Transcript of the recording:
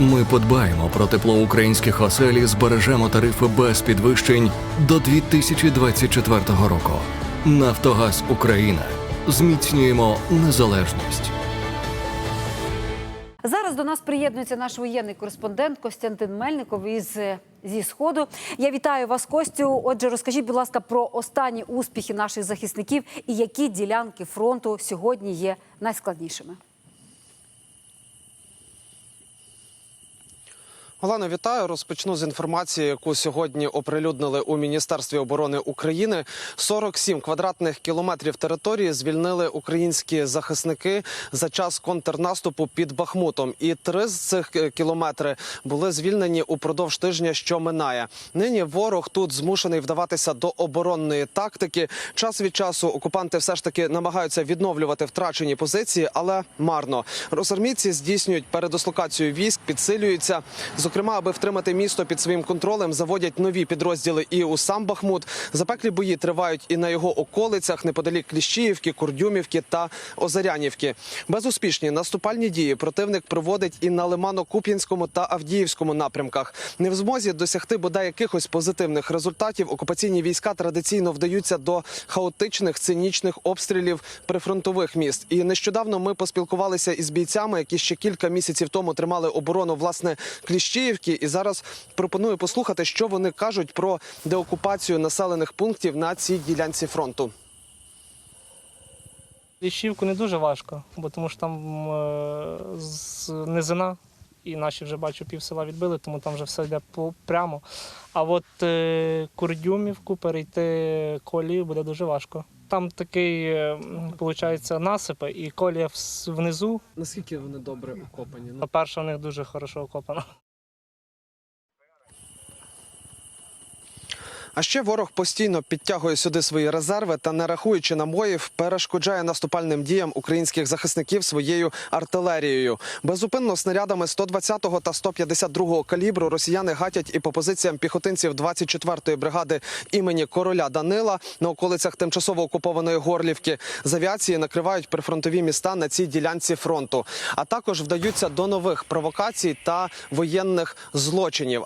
Ми подбаємо про тепло українських осель і збережемо тарифи без підвищень до 2024 року. Нафтогаз Україна зміцнюємо незалежність. Зараз до нас приєднується наш воєнний кореспондент Костянтин Мельников із е, зі сходу. Я вітаю вас, Костю. Отже, розкажіть, будь ласка, про останні успіхи наших захисників і які ділянки фронту сьогодні є найскладнішими. Олено, вітаю. Розпочну з інформації, яку сьогодні оприлюднили у Міністерстві оборони України. 47 квадратних кілометрів території звільнили українські захисники за час контрнаступу під Бахмутом. І три з цих е, кілометри були звільнені упродовж тижня, що минає. Нині ворог тут змушений вдаватися до оборонної тактики. Час від часу окупанти все ж таки намагаються відновлювати втрачені позиції, але марно. Росармійці здійснюють передислокацію військ, підсилюються. Зокрема, аби втримати місто під своїм контролем, заводять нові підрозділи і у сам Бахмут. Запеклі бої тривають і на його околицях, неподалік Кліщіївки, Курдюмівки та Озарянівки. Безуспішні наступальні дії противник проводить і на Лимано-Куп'янському та Авдіївському напрямках. Не в змозі досягти бодай якихось позитивних результатів. Окупаційні війська традиційно вдаються до хаотичних цинічних обстрілів прифронтових міст. І нещодавно ми поспілкувалися із бійцями, які ще кілька місяців тому тримали оборону власне Кліщіївки. І зараз пропоную послухати, що вони кажуть про деокупацію населених пунктів на цій ділянці фронту. Ліщівку не дуже важко, бо тому що там е, з низина, і наші вже бачу пів села відбили, тому там вже все йде прямо. А от е, Курдюмівку перейти колію буде дуже важко. Там такий, виходить, насипи, і колія внизу. Наскільки вони добре окопані? По-перше, у них дуже хорошо окопано. А ще ворог постійно підтягує сюди свої резерви та, не рахуючи набоїв, перешкоджає наступальним діям українських захисників своєю артилерією. Безупинно снарядами 120-го та 152-го калібру росіяни гатять і по позиціям піхотинців 24-ї бригади імені короля Данила на околицях тимчасово окупованої Горлівки. З авіації накривають прифронтові міста на цій ділянці фронту, а також вдаються до нових провокацій та воєнних злочинів.